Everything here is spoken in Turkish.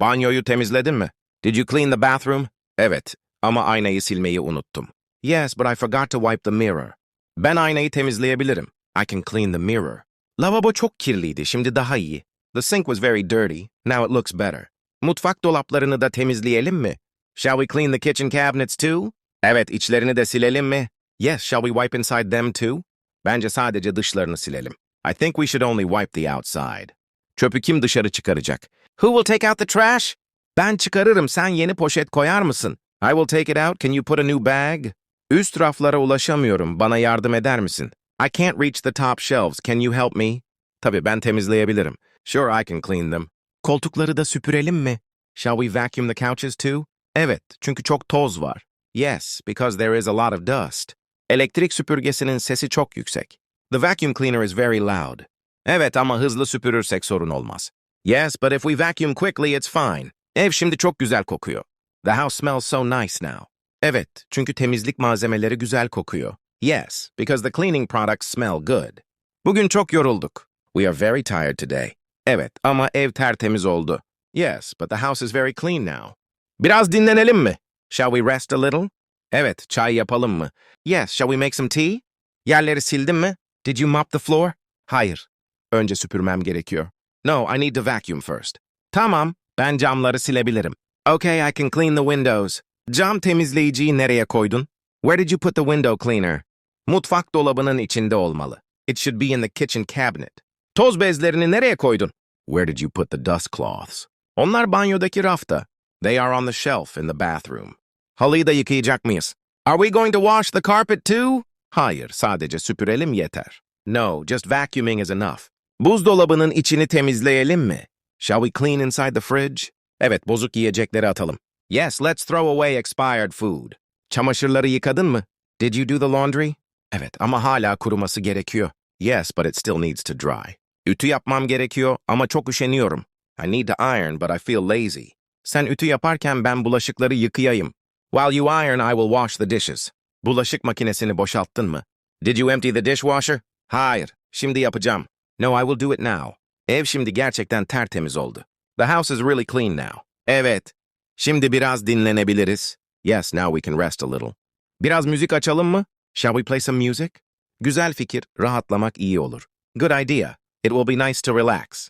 Banyoyu temizledin mi? Did you clean the bathroom? Evet, ama aynayı silmeyi unuttum. Yes, but I forgot to wipe the mirror. Ben aynayı temizleyebilirim. I can clean the mirror. Lavabo çok kirliydi, şimdi daha iyi. The sink was very dirty, now it looks better. Mutfak dolaplarını da temizleyelim mi? Shall we clean the kitchen cabinets too? Evet, içlerini de silelim mi? Yes, shall we wipe inside them too? Bence sadece dışlarını silelim. I think we should only wipe the outside. Çöpü kim dışarı çıkaracak? Who will take out the trash? Ben çıkarırım, sen yeni poşet koyar mısın? I will take it out, can you put a new bag? Üst raflara ulaşamıyorum, bana yardım eder misin? I can't reach the top shelves, can you help me? Tabii ben temizleyebilirim. Sure, I can clean them. Koltukları da süpürelim mi? Shall we vacuum the couches too? Evet, çünkü çok toz var. Yes, because there is a lot of dust. Elektrik süpürgesinin sesi çok yüksek. The vacuum cleaner is very loud. Evet ama hızlı süpürürsek sorun olmaz. Yes, but if we vacuum quickly it's fine. Ev şimdi çok güzel kokuyor. The house smells so nice now. Evet, çünkü temizlik malzemeleri güzel kokuyor. Yes, because the cleaning products smell good. Bugün çok yorulduk. We are very tired today. Evet, ama ev tertemiz oldu. Yes, but the house is very clean now. Biraz dinlenelim mi? Shall we rest a little? Evet, çay yapalım mı? Yes, shall we make some tea? Yerleri sildin mi? Did you mop the floor? Hayır. Önce süpürmem gerekiyor. No, I need to vacuum first. Tamam, ben camları silebilirim. Okay, I can clean the windows. Cam temizleyiciyi nereye koydun? Where did you put the window cleaner? Mutfak dolabının içinde olmalı. It should be in the kitchen cabinet. Toz bezlerini nereye koydun? Where did you put the dust cloths? Onlar banyodaki rafta. They are on the shelf in the bathroom. Halıyı da yıkayacak mıyız? Are we going to wash the carpet too? Hayır, sadece süpürelim yeter. No, just vacuuming is enough. Buzdolabının içini temizleyelim mi? Shall we clean inside the fridge? Evet, bozuk yiyecekleri atalım. Yes, let's throw away expired food. Çamaşırları yıkadın mı? Did you do the laundry? Evet, ama hala kuruması gerekiyor. Yes, but it still needs to dry. Ütü yapmam gerekiyor ama çok üşeniyorum. I need to iron, but I feel lazy. Sen ütü yaparken ben bulaşıkları yıkayayım. While you iron, I will wash the dishes. Bulaşık makinesini boşalttın mı? Did you empty the dishwasher? Hayır, şimdi yapacağım. No, I will do it now. Ev şimdi gerçekten tertemiz oldu. The house is really clean now. Evet. Şimdi biraz dinlenebiliriz. Yes, now we can rest a little. Biraz müzik açalım mı? Shall we play some music? Güzel fikir, rahatlamak iyi olur. Good idea. It will be nice to relax.